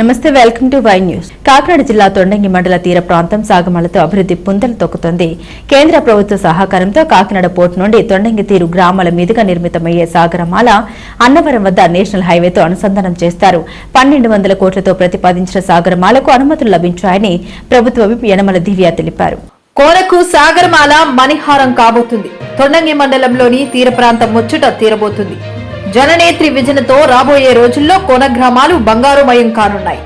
నమస్తే welcome to Y News. Kakinada జిల్లా తొండంగి మండల తీర ప్రాంతం సాగమాలతో అభివృద్ధి పుంతలు తొక్కుతోంది. కేంద్ర ప్రభుత్వ సహకారంతో కాకినాడ పోర్టు నుండి తొండంగి తీరు గ్రామాల మీదుగా నిర్మితమయ్యే సాగరమాల అన్నవరం వద్ద నేషనల్ హైవేతో అనుసంధానం చేస్తారు. పన్నెండు వందల కోట్లతో ప్రతిపాదించిన సాగరమాలకు అనుమతులు లభించాయని ప్రభుత్వ విప్ యనమల దివ్య తెలిపారు. కోరకు సాగరమాల మణిహారం కాబోతుంది. తొండంగి మండలంలోని తీర ప్రాంతం ముచ్చట తీరబోతుంది. జననేత్రి విజనతో రాబోయే రోజుల్లో కోనగ్రామాలు బంగారుమయం కానున్నాయి.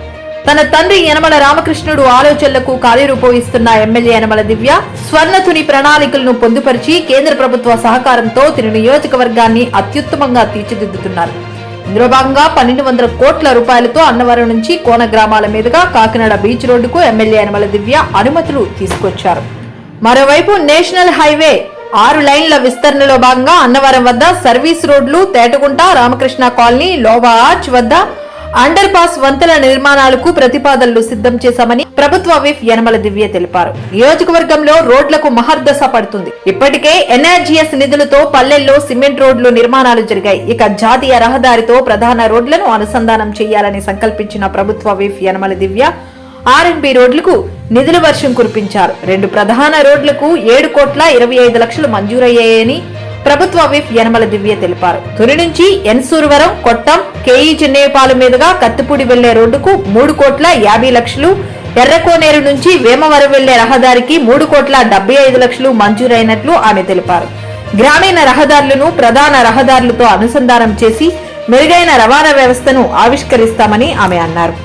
తన తండ్రి యనమల రామకృష్ణుడు ఆలోచనలకు కార్యరూపమిస్తున్న ఎమ్మెల్యే యనమల దివ్య స్వర్ణతుని ప్రణాళికలను పొందుపరిచి కేంద్ర ప్రభుత్వ సహకారంతో తిరు నియోజకవర్గాన్ని అత్యుత్తమంగా తీర్చిదిద్దుతున్నారు. ఇందులో భాగంగా పన్నెండు వందల కోట్ల రూపాయలతో అన్నవరం నుంచి కోన గ్రామాల మీదుగా కాకినాడ బీచ్ రోడ్డుకు ఎమ్మెల్యే యనమల దివ్య అనుమతులు తీసుకొచ్చారు. మరోవైపు నేషనల్ హైవే ఆరు లైన్ల విస్తరణలో భాగంగా అన్నవరం వద్ద సర్వీస్ రోడ్లు తేటగుంట రామకృష్ణ కాలనీ లోవా ఆర్చ్ వద్ద అండర్ పాస్ వంతెన నిర్మాణాలకు ప్రతిపాదనలు సిద్ధం చేశామని ప్రభుత్వ విప్ యనమల దివ్య తెలిపారు. నియోజకవర్గంలో రోడ్లకు మహర్దశ పడుతుంది. ఇప్పటికే ఎన్ఆర్జీఎస్ నిధులతో పల్లెల్లో సిమెంట్ రోడ్లు నిర్మాణాలు జరిగాయి. ఇక జాతీయ రహదారితో ప్రధాన రోడ్లను అనుసంధానం చేయాలని సంకల్పించిన ప్రభుత్వ విప్ యనమల దివ్య ఆర్ఎన్బి రోడ్లకు నిధుల వర్షం కురిపించారు. రెండు ప్రధాన రోడ్లకు ఏడు కోట్ల ఇరవై ఐదు లక్షలు మంజూరయ్యాయని ప్రభుత్వ విప్ యనమల దివ్య తెలిపారు. తుని నుంచి ఎన్సూరువరం కొట్టం కేఈ చిన్నేపాలెం మీదుగా కత్తిపూడి వెళ్ళే రోడ్డుకు మూడు కోట్ల యాభై లక్షలు ఎర్రకోనేరు నుంచి వేమవరం వెళ్ళే రహదారికి మూడు కోట్ల డెబ్బై ఐదు లక్షలు మంజూరైనట్లు ఆమె తెలిపారు. గ్రామీణ రహదారులను ప్రధాన రహదారులతో అనుసంధానం చేసి మెరుగైన రవాణా వ్యవస్థను ఆవిష్కరిస్తామని ఆమె అన్నారు.